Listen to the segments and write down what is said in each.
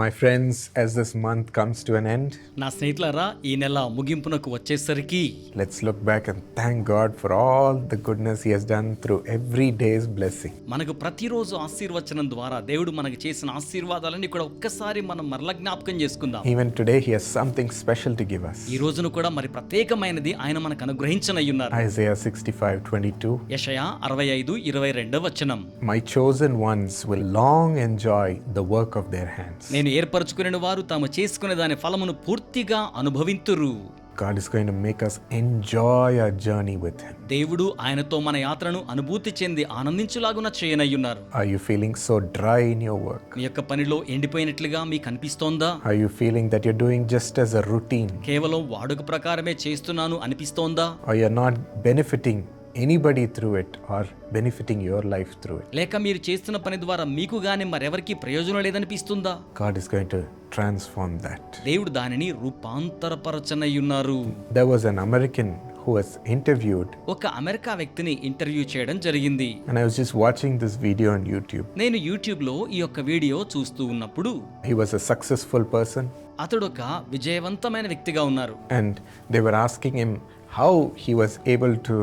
My friends, as this month comes to an end, నా స్నేహితులారా ఈ నెల ముగింపునకు వచ్చేసరికి let's look back and thank God for all the goodness He has done through every day's blessing. మనకు ప్రతిరోజు ఆశీర్వచనం ద్వారా దేవుడు మనకు చేసిన ఆశీర్వాదాలన్నీ కూడా ఒక్కసారి మనం మరల జ్ఞాపకం చేసుకుందాం Even today, He has something special to give us. ఈ రోజును కూడా మరి ప్రత్యేకమైనది ఆయన మనకు అనుగ్రహించనయ్యున్నారు Isaiah 65 22. యషయా అరవై ఐదు ఇరవై రెండవ వచనం My chosen ones will long enjoy the work of their hands. నేను ఏర్పరచుకునే వారు తాము చేసుకునే దాని ఫలమును పూర్తిగా అనుభవింతురు God is going to make us enjoy our journey with Him. దేవుడు ఆయనతో మన యాత్రను అనుభూతి చెంది ఆనందించులాగున చేయనయ్యున్నారు Are you feeling so dry in your work? మీ యొక్క పనిలో ఎండిపోయినట్లుగా మీకు అనిపిస్తోందా Are you feeling that you're doing just as a routine? కేవలం వాడుక ప్రకారమే చేస్తున్నాను అనిపిస్తోందా Or you're not benefiting anybody through it or benefiting your life through it లేక మీరు చేస్తున్న పని ద్వారా మీకు గానే మరెవరికి ప్రయోజనం లేదనిపిస్తుందా? God is going to transform that దేవుడు దానిని రూపాంతరపరచనై ఉన్నారు there was an American who has interviewed ఒక అమెరికా వ్యక్తిని ఇంటర్వ్యూ చేయడం జరిగింది. And I was just watching this video on YouTube నేను యూట్యూబ్లో ఈ యొక్క వీడియో చూస్తూ ఉన్నప్పుడు he was a successful person అతడు ఒక విజయవంతమైన వ్యక్తిగా ఉన్నారు. And they were asking him how he was able to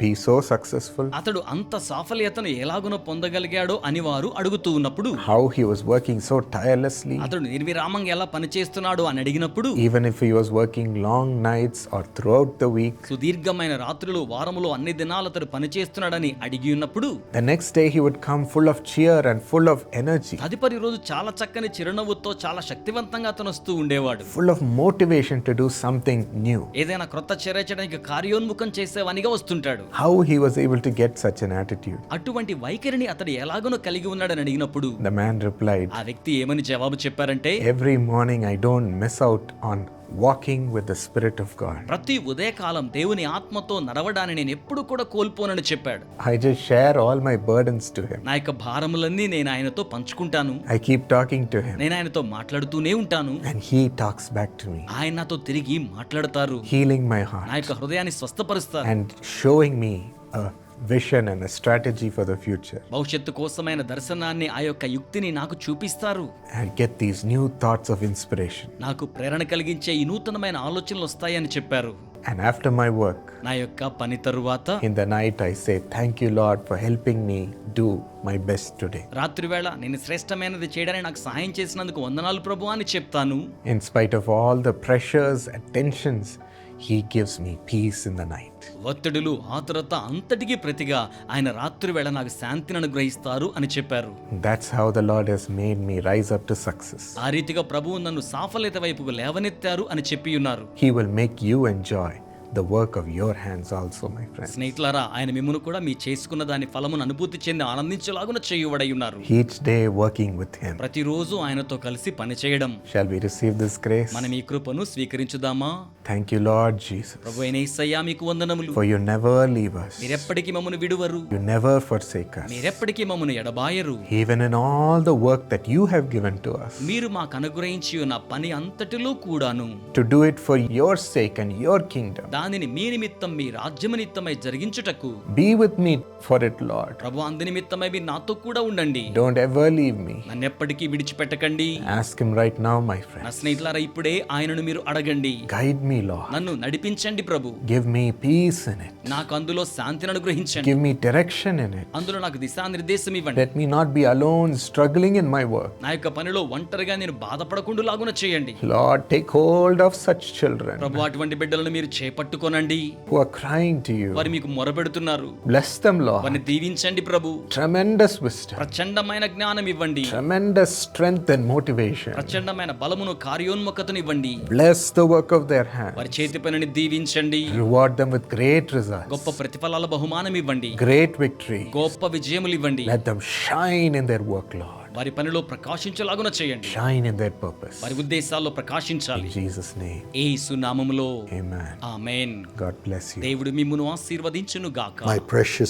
be so successful, అతడు అంత సాఫల్యతను ఎలాగున పొందగలిగాడో అని వారు అడుగుతూ ఉన్నప్పుడు how he was working so tirelessly, అతడు నిర్విరామంగా ఎలా పనిచేస్తున్నాడు అని అడిగినప్పుడు even if he was working long nights or throughout the week. సుదీర్ఘమైన రాత్రులు వారములో అన్ని దినాలు అతడు పనిచేస్తున్నాడని అడిగి ఉన్నప్పుడు The next day he would come full of cheer and full of energy, తదుపరి రోజు చాలా చక్కని చిరునవ్వుతో చాలా శక్తివంతంగా అతను వస్తూ ఉండేవాడు full of motivation to do something new. ఏదైనా క్రొత్త చర్య చేయడానికి కార్యోన్ముఖం చేసేవానిగా వస్తుంటాడు. How he was able to get such an attitude అటువంటి వైఖరిని అతడు ఎలాగనో కలిగి ఉన్నాడని అడిగినప్పుడు ద మ్యాన్ రిప్లైడ్ ఆ వ్యక్తి ఏమని జవాబు చెప్పారంటే every morning I don't miss out on walking with the spirit of God ప్రతి ఉదయకాలం దేవుని ఆత్మతో నడవడాన్ని నేను ఎప్పుడు కూడా కోల్పోనని చెప్పాడు. I just share all my burdens to him నా యొక్క భారములన్నీ నేను ఆయనతో పంచుకుంటాను. I keep talking to him నేను ఆయనతో మాట్లాడుతూనే ఉంటాను. And he talks back to me ఆయన నాతో తిరిగి మాట్లాడతారు. హీలింగ్ మై హార్ట్ నా యొక్క హృదయాన్ని స్వస్థపరుస్తారు. And showing me and a strategy for the future. భవిష్యత్తు కోసమైన దర్శనాన్ని ఆ యొక్క యుక్తిని నాకు చూపిస్తారు I get these new thoughts of inspiration. నాకు ప్రేరణ కలిగించే ఈ నూతనమైన ఆలోచనలు వస్తాయని చెప్పారు And after my work, నా యొక్క పని తరువాత in the night, I say, Thank you, Lord, for helping me do my best today. రాత్రివేళ నేను శ్రేష్టమైనది చేయడానికి నాకు సహాయం చేసినందుకు వందనాలు ప్రభు అని చెప్తాను In spite of all the pressures and tensions, he gives me peace in the night ఒత్తిడులు ఆతురత అంతటికీ ప్రతిగా ఆయన రాత్రి వేళ నాకు శాంతిని అనుగ్రహిస్తారు అని చెప్పారు. That's how the Lord has made me rise up to success ఆ రీతిగా ప్రభువు నన్ను సాఫల్యత వైపుకు లేవనెత్తారు అని చెప్పి ఉన్నారు. He will make you enjoy the work of your hands also, my friend. స్నేహితులారా ఆయన మిమ్మల్ని కూడా మీ చేసుకున్న దాని ఫలమును అనుభూతి చెంది ఆనందించేలాగున చేయువడై ఉన్నారు Each day working with Him. ప్రతిరోజు ఆయనతో కలిసి పని చేయడం Shall we receive this grace? మనం ఈ కృపను స్వీకరించుదామా Thank you, Lord Jesus, ప్రభు అయిన యేసయ్యా మీకు వందనములు for you never leave us, మీరెప్పటికీ మమ్మను విడువరు you never forsake us. మీరెప్పటికీ మమ్మను ఎడబాయరు Even in all the work that you have given to us, మీరు మాకు అనుగ్రహించి ఉన్న పని అంతటిలో కూడాను to do it for your sake and your kingdom. దానిని మీ నిమిత్తం మీ రాజ్యము నిమిత్తమై జరిగించుటకు Be with me for it, Lord. ప్రభు అందు నిమిత్తమై మీరు నాతో కూడా ఉండండి Don't ever leave me. నన్ను ఎప్పటికీ విడిచిపెట్టకండి Ask Him right now, my friend. నా స్నేహితులారా ఇప్పుడే ఆయనను మీరు అడగండి Guide me, Lord. నన్ను నడిపించండి ప్రభు Give me peace in it. నాకు అందులో శాంతిని అనుగ్రహించండి Give me direction in it. అందులో నాకు దిశానిర్దేశం ఇవ్వండి Let me not be alone, struggling in my work. నా యొక్క పనిలో ఒంటరిగా నేను బాధపడకుండా లాగున చేయండి Lord, take hold of such children ప్రభు అటువంటి బిడ్డలను మీరు పట్టుకోనండి. వారి మీకు మొరబెడుతున్నారు బ్లెస్ దెమ్ లార్డ్ దీవించండి ప్రభు. ట్రెమెండస్ విస్టమ్ ప్రచండమైన జ్ఞానం ఇవ్వండి. ట్రెమెండస్ స్ట్రెంగ్త్ అండ్ మోటివేషన్ ప్రచండమైన బలమును కార్యోన్ముఖతను ఇవ్వండి. Bless the work of their hand వారి చేతి పనిని దీవించండి. Reward them with great results గొప్ప ప్రతిఫలాల బహుమానం ఇవ్వండి. గ్రేట్ విక్టరీ గొప్ప విజయములు ఇవ్వండి. Let them shine in their work Lord వారి పనిలో ప్రకాశించలాగున చేయండి. షైన్ ఇన్ దేర్ పర్పస్ వారి ఉద్దేశాల్లో ప్రకాశించాలి. ఇన్ జీసస్ నేమ్ యేసు నామములో. Amen amen. God bless you దేవుడు మిమ్మును ఆశీర్వదించును గాక.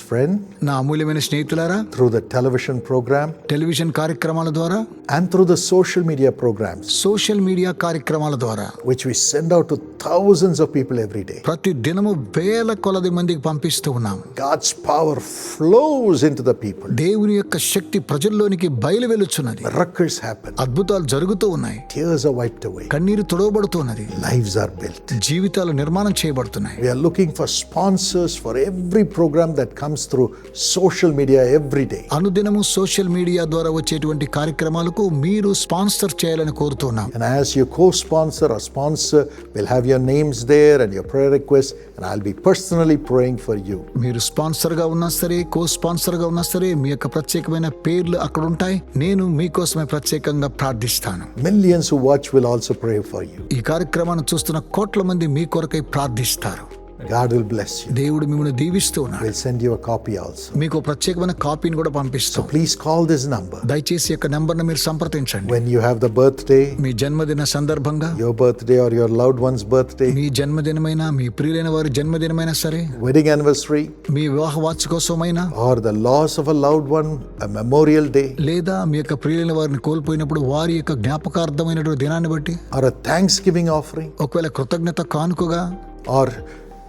ఫ్రెండ్ నా అమూల్యమైన స్నేహితులారా through the television program television కార్యక్రమాల ద్వారా and through the social media programs, social media కార్యక్రమాల ద్వారా which we send out to thousands of people every day, ప్రతి దినము వేల కొలది మందికి పంపిస్తూ ఉన్నాం God's power flows into the people. దేవుని యొక్క శక్తి ప్రజల్లోనికి బయలు వెలుచున్నది Miracles happen. అద్భుతాలు జరుగుతూ ఉన్నాయి Tears are wiped away. కన్నీరు తుడవబడుతున్నది Lives are built. జీవితాలు నిర్మాణం చేయబడుతున్నాయి We are looking for sponsors for every program that comes through social media every day. అనుదినము సోషల్ మీడియా ద్వారా వచ్చేటువంటి కార్యక్రమాలకు ప్రోగ్రామ్కు మీరు స్పాన్సర్ చేయాలని కోరుతున్నాం. As you co sponsor sponsor will have your names there and your prayer request and I'll be personally praying for you మీరు స్పాన్సర్గా ఉన్నా సరే కో స్పాన్సర్గా ఉన్నా సరే మీ యొక్క ప్రత్యేకమైన పేర్లు అక్కడ ఉంటాయి. నేను మీకోసమే ప్రత్యేకంగా ప్రార్థిస్తాను. Millions watch will also pray for you ఈ కార్యక్రమాన్ని చూస్తున్న కోట్ల మంది మీ కొరకై ప్రార్థిస్తారు. God will bless you. దేవుడు మిమ్మల్ని దీవిస్తూ ఉన్నాడు We'll send you a copy also. మీకు ప్రత్యేకమైన కాపీని కూడా పంపిస్తాం Please call this number. దయచేసి ఈ యొక్క నెంబర్ను మీరు సంప్రదించండి When you have the birthday, మీ జన్మదిన సందర్భంగా your birthday or your loved one's birthday, మీ జన్మదినమైనా మీ ప్రియులైన వారి జన్మదినమైనా సరే wedding anniversary, మీ వివాహ వార్షికోత్సవమైనా or the loss of a loved one, a memorial day, లేదా మీ యొక్క ప్రియులైన వారిని కోల్పోయినప్పుడు వారి యొక్క జ్ఞాపకార్థమైనటువంటి దినాన్ని బట్టి or a Thanksgiving offering, ఒకవేళ కృతజ్ఞత కానుకగా or